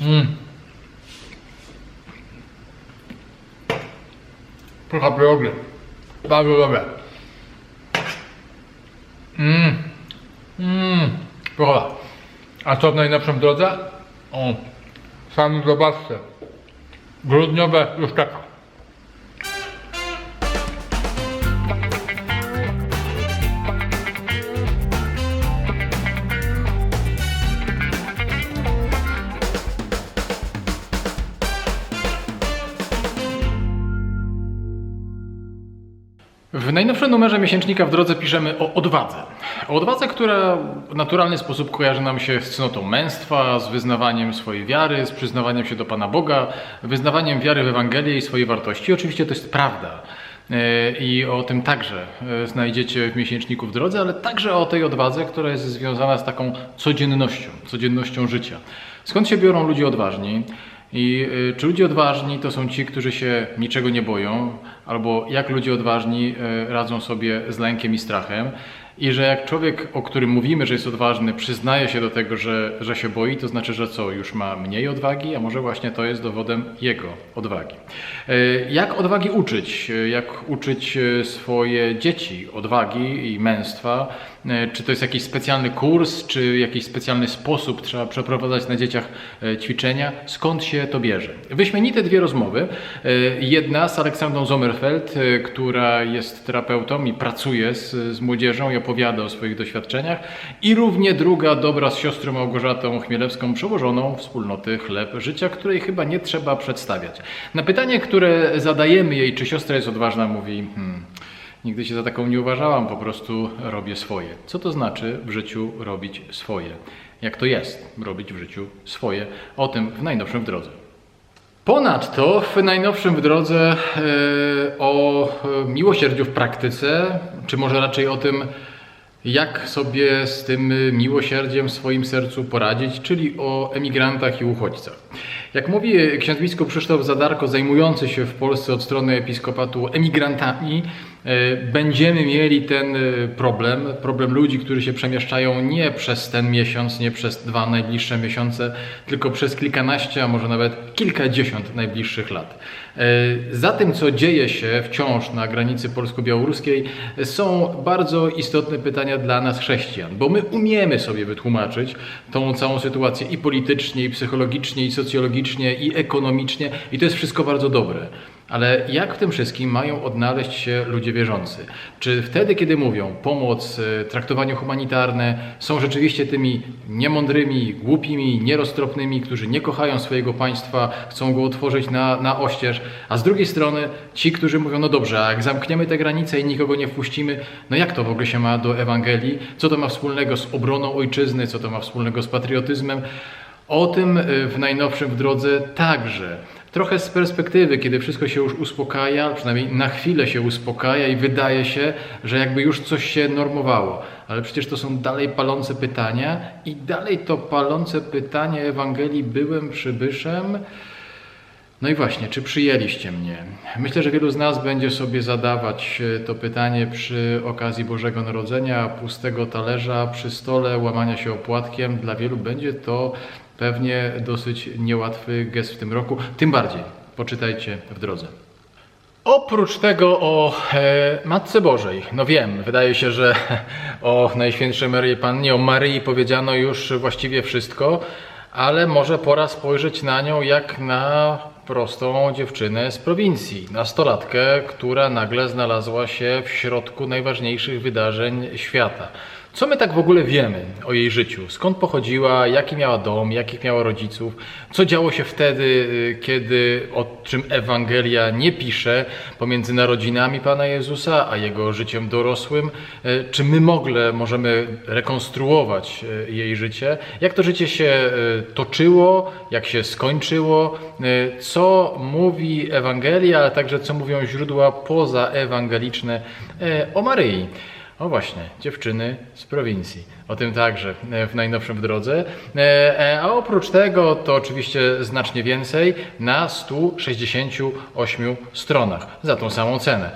Mm. Pycha pierogi. Bardzo dobre. Mmm. Mmm. A co w najnowszym drodze? O. Zobaczcie. Grudniowe już czeka. W najnowszym numerze miesięcznika w drodze piszemy o odwadze. O odwadze, która w naturalny sposób kojarzy nam się z cnotą męstwa, z wyznawaniem swojej wiary, z przyznawaniem się do Pana Boga, wyznawaniem wiary w Ewangelię i swojej wartości. Oczywiście to jest prawda. E, I o tym także e, znajdziecie w miesięczniku w drodze, ale także o tej odwadze, która jest związana z taką codziennością, codziennością życia. Skąd się biorą ludzie odważni? I y, czy ludzie odważni to są ci, którzy się niczego nie boją, albo jak ludzie odważni y, radzą sobie z lękiem i strachem? I że jak człowiek, o którym mówimy, że jest odważny, przyznaje się do tego, że, że się boi, to znaczy, że co, już ma mniej odwagi, a może właśnie to jest dowodem jego odwagi. Y, Jak odwagi uczyć? Y, Jak uczyć y, swoje dzieci odwagi i męstwa? Czy to jest jakiś specjalny kurs, czy jakiś specjalny sposób trzeba przeprowadzać na dzieciach ćwiczenia? Skąd się to bierze? Wyśmienite dwie rozmowy. Jedna z Aleksandrą Sommerfeld, która jest terapeutą i pracuje z, z młodzieżą opowiada o swoich doświadczeniach. I równie druga dobra z siostrą Małgorzatą Chmielewską, przełożoną wspólnoty Chleb Życia, której chyba nie trzeba przedstawiać. Na pytanie, które zadajemy jej, czy siostra jest odważna, mówi... Hmm, Nigdy się za taką nie uważałam, po prostu robię swoje. Co to znaczy w życiu robić swoje? Jak to jest robić w życiu swoje? O tym w najnowszym w drodze. Ponadto w najnowszym w drodze e, o e, miłosierdziu w praktyce, czy może raczej o tym, jak sobie z tym miłosierdziem w swoim sercu poradzić, czyli o emigrantach i uchodźcach. Jak mówi ksiądz biskup Krzysztof Zadarko, zajmujący się w Polsce od strony episkopatu emigrantami, będziemy mieli ten e, problem, problem ludzi, którzy się przemieszczają nie przez ten miesiąc, nie przez dwa najbliższe miesiące, tylko przez kilkanaście, a może nawet kilkadziesiąt najbliższych lat. E, Za tym, co dzieje się wciąż na granicy polsko-białoruskiej, są bardzo istotne pytania dla nas chrześcijan, bo my umiemy sobie wytłumaczyć tą całą sytuację i politycznie, i psychologicznie, i socjologicznie, i ekonomicznie, i to jest wszystko bardzo dobre. Ale jak w tym wszystkim mają odnaleźć się ludzie wierzący? Czy wtedy, kiedy mówią pomoc, e, traktowanie humanitarne, są rzeczywiście tymi niemądrymi, głupimi, nieroztropnymi, którzy nie kochają swojego państwa, chcą go otworzyć na, na oścież, a z drugiej strony ci, którzy mówią, no dobrze, a jak zamkniemy te granice i nikogo nie wpuścimy, no jak to w ogóle się ma do Ewangelii? Co to ma wspólnego z obroną ojczyzny? Co to ma wspólnego z patriotyzmem? O tym y, w najnowszym w drodze także. Trochę z perspektywy, kiedy wszystko się już uspokaja, przynajmniej na chwilę się uspokaja i wydaje się, że jakby już coś się normowało. Ale przecież to są dalej palące pytania i dalej to palące pytanie Ewangelii byłem przybyszem. No i właśnie, czy przyjęliście mnie? Myślę, że wielu z nas będzie sobie zadawać e, to pytanie przy okazji Bożego Narodzenia, pustego talerza przy stole, łamania się opłatkiem. Dla wielu będzie to pewnie dosyć niełatwy gest w tym roku. Tym bardziej poczytajcie w drodze. Oprócz tego o e, Matce Bożej, no wiem, wydaje się, że o Najświętszej Maryi Pannie, o Maryi powiedziano już właściwie wszystko, ale może pora spojrzeć na nią jak na prostą dziewczynę z prowincji, nastolatkę, która nagle znalazła się w środku najważniejszych wydarzeń świata. Co my tak w ogóle wiemy o jej życiu? Skąd pochodziła, jaki miała dom, jakich miała rodziców? Co działo się wtedy, y, kiedy, o czym Ewangelia nie pisze, pomiędzy narodzinami Pana Jezusa a jego życiem dorosłym? Y, Czy my mogle możemy rekonstruować y, jej życie? Jak to życie się toczyło, jak się skończyło? Co mówi Ewangelia, ale także co mówią źródła pozaewangeliczne o Maryi? O właśnie, dziewczyny z prowincji. O tym także e, w najnowszym w drodze. E, e, A oprócz tego to oczywiście znacznie więcej na 168 stronach za tą samą cenę.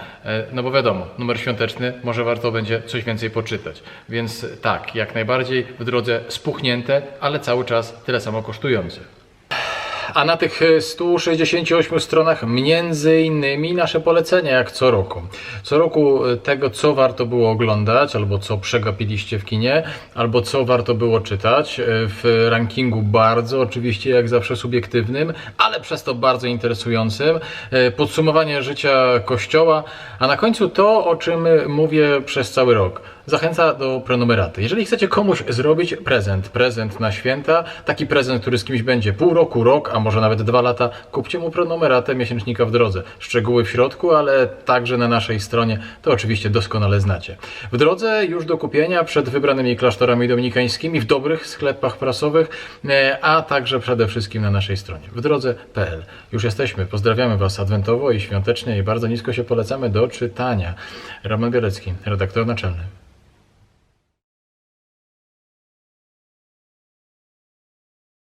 No bo wiadomo, numer świąteczny, może warto będzie coś więcej poczytać. Więc tak, jak najbardziej w drodze spuchnięte, ale cały czas tyle samo kosztujące. A na tych e, 168 stronach między innymi nasze polecenia jak co roku. Co roku e, tego, co warto było oglądać, albo co przegapiliście w kinie, albo co warto było czytać e, w rankingu bardzo, oczywiście jak zawsze subiektywnym, ale przez to bardzo interesującym. E, Podsumowanie życia Kościoła, a na końcu to, o czym mówię przez cały rok. Zachęca do prenumeraty. Jeżeli chcecie komuś zrobić prezent, prezent na święta, taki prezent, który z kimś będzie pół roku, rok, a może nawet dwa lata, kupcie mu prenumeratę miesięcznika w drodze. Szczegóły w środku, ale także na naszej stronie, to oczywiście doskonale znacie. W drodze już do kupienia przed wybranymi klasztorami dominikańskimi w dobrych sklepach prasowych, e, a także przede wszystkim na naszej stronie w drodze.pl. Już jesteśmy. Pozdrawiamy Was adwentowo i świątecznie i bardzo nisko się polecamy do czytania. Roman Bielecki, redaktor naczelny.